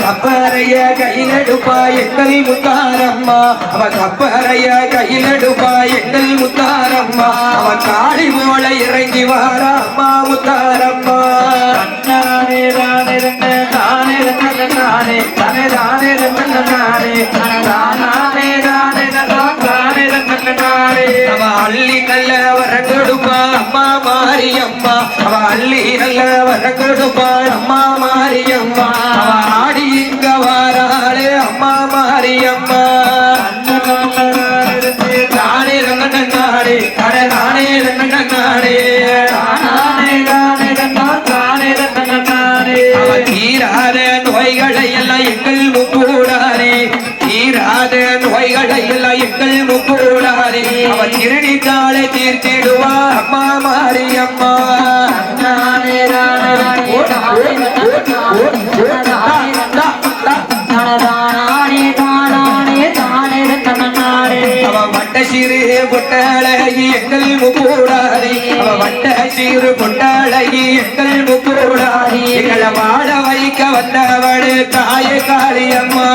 கப்பறைய கையிலெடுப்பா எங்கள் முத்தாரம்மா அவன் கப்பறைய கையிலெடுப்பா எங்கள் முத்தாரம்மா அவன் காளி போல இறங்கி வாரா முத்தாரம்மா அள்ளி நல்ல வரங்கெடுப்பா அம்மா மாரியம்மா. ஆடி இங்க வாராளே அம்மா மாரியம்மா நானே ரங்கண்ணன் அட நானே ரங்கண்ணன் தீராத நோய்களை எல்லாம் எங்கள் முக்கூடாரே தீராத நோய்களை எல்லாம் எங்கள் முக்கூடாரே திருடித்தாளை அம்மா மாரியம்மா. சிறு பொட்டாளகி எங்கள் முக்கூடாரி அவ வட்ட சிறு பொட்டாளகி எங்கள் முக்கூடாரி எங்களை வாழ வைக்க வந்தவளு தாய காளியம்மா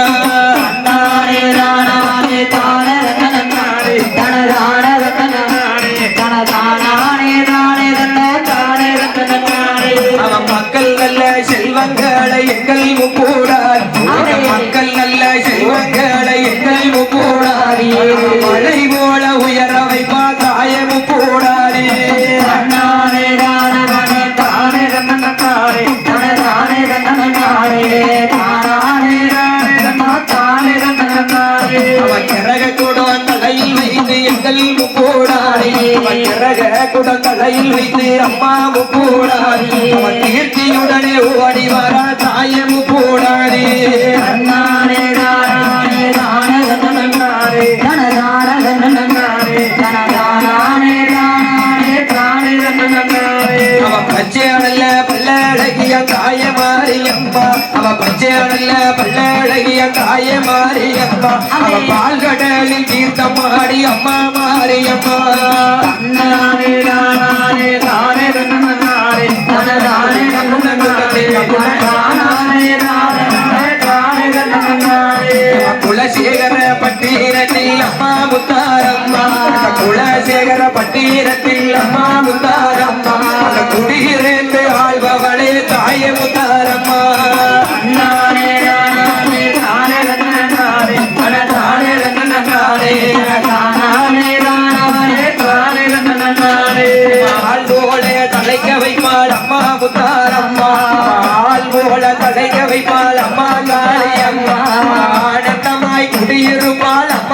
தலையில் வைத்து அம்மாவும் கூட கீர்த்தியுடனே ஓடி பல்லழகிய தாய மாரியம்மா அவ பச்சையடல்ல பல்லழகிய தாய மாரியம்மா அவ பால்கடலில் தீர்த்தம் மாடி அம்மா மாரியம்மா தானே தானே தானே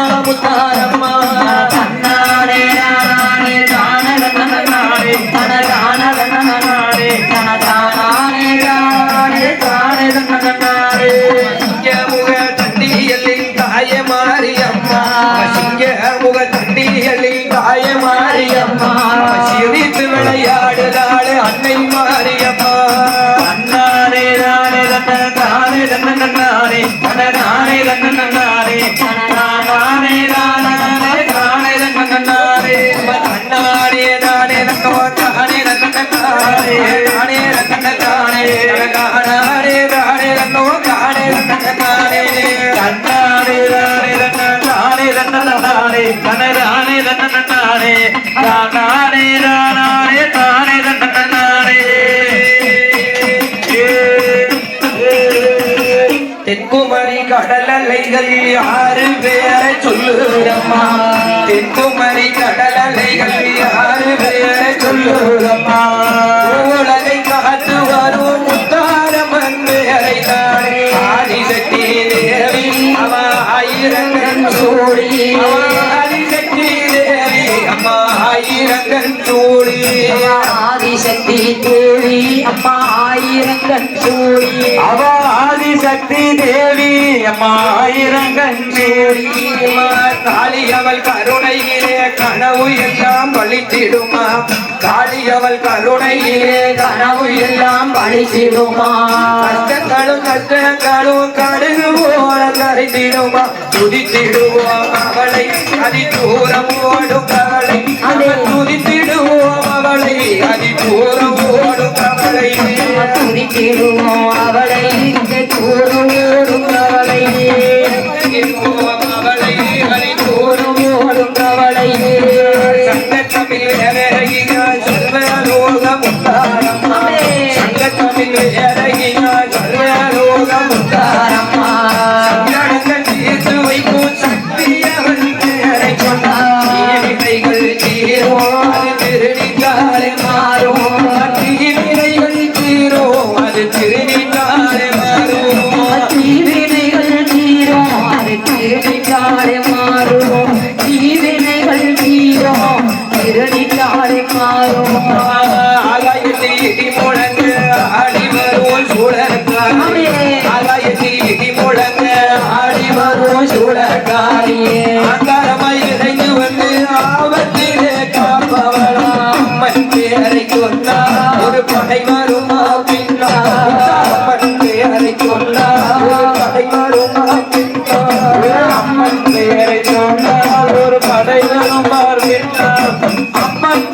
அம்மா முத்தாரம்மா. தன்னாரே நானே தானல நானே தனதானல நானே தனதானே நானே தானல நானே சிங்க முக தண்டியலில் தாய மாரியம்மா. சிங்க முக தானே தானே தானே தானே தென்குமரி கடல் அலைகள் யாரு பெயரை சொல்லுதம்மா தென்குமரி ஆதிசக்தி தேவி அம்மா ஆயிரங்கன் சூடி காளி அவள் கருணையிலே கனவு எல்லாம் பழித்திடுமா காளியவள் கருணையிலே கனவு எல்லாம் பழித்திடுமா கஷ்டங்களும் கஷ்டங்களும் கடுகு போல கரைந்திடுமா? துதித்திடுவோம் அவளை அதி தூரம் ஓடும் கவலை துதித்திடுவோம் அவளை அதி தூரம் ஓடும் கவலை துதித்திடுவோம் அவளை கூறும் ஒரு படை வருமா பின்னா அம்மன் பேரை சொன்னா ஒரு படை வருமா அம்மன் பேரை சொன்னால் ஒரு படை வருமா பின்னா அம்மன்